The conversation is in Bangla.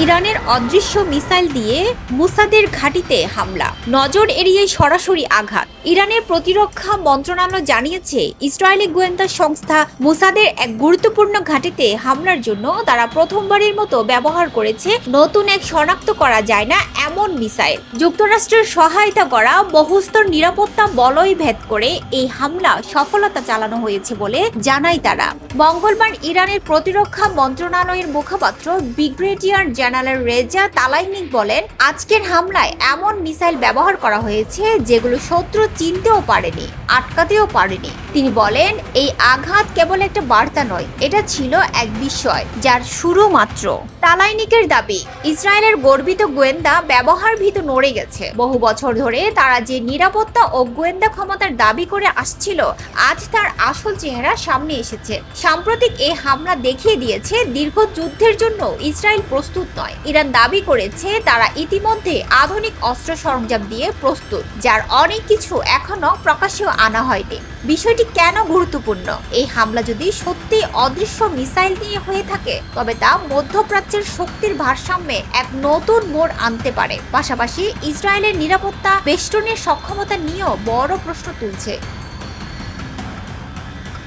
ইরানের অদৃশ্য মিসাইল দিয়ে মুসাদের ঘাঁটিতে হামলা। নজর এড়িয়ে সরাসরি আঘাত। ইরানের প্রতিরক্ষা মন্ত্রণালয় জানিয়েছে, ইসরায়েলি গোয়েন্দা সংস্থা মুসাদের এক গুরুত্বপূর্ণ ঘাঁটিতে হামলার জন্য তারা প্রথমবারের মতো ব্যবহার করেছে, নতুন এক শনাক্ত করা যায় না এমন মিসাইল। যুক্তরাষ্ট্রের সহায়তা করা বহুস্তর নিরাপত্তা বলয় ভেদ করে এই হামলা সফলতা চালানো হয়েছে বলে জানায় তারা। মঙ্গলবার ইরানের প্রতিরক্ষা মন্ত্রণালয়ের মুখপাত্র ব্রিগেডিয়ার জেনারেল রেজা তালাইনিক বলেন, আজকের হামলায় এমন মিসাইল ব্যবহার করা হয়েছে যেগুলো শত্রু চিনতেও পারেনি, আটকাতেও পারেনি। তিনি বলেন, এই আঘাত কেবল একটা বার্তা নয়, এটা ছিল এক বিষয় যার শুরু মাত্র তালাইনিকের দাবি, ইসরায়েলের গর্বিত গোয়েন্দা ব্যবহার ভীত নড়ে গেছে। বহু বছর ধরে তারা যে নিরাপত্তা ও গোয়েন্দা ক্ষমতার দাবি করে আসছিল, আজ তার আসল চেহারা সামনে এসেছে। সাম্প্রতিক এই হামলা দেখিয়ে দিয়েছে, দীর্ঘ যুদ্ধের জন্য ইসরায়েল প্রস্তুত নয়। ইরান দাবি করেছে তারা ইতিমধ্যে আধুনিক অস্ত্র সরঞ্জাম দিয়ে প্রস্তুত, যার অনেক কিছু এখনও প্রকাশ্যে আনা হয়নি। বিষয়টি কেন গুরুত্বপূর্ণ? এই হামলা যদি সত্যি অদৃশ্য মিসাইল নিয়ে হয়ে থাকে, তবে তা মধ্যপ্রাচ্যের শক্তির ভারসাম্যে এক নতুন মোড় আনতে পারে। পাশাপাশি ইসরায়েলের নিরাপত্তা বেষ্টনের সক্ষমতা নিয়েও বড় প্রশ্ন তুলছে।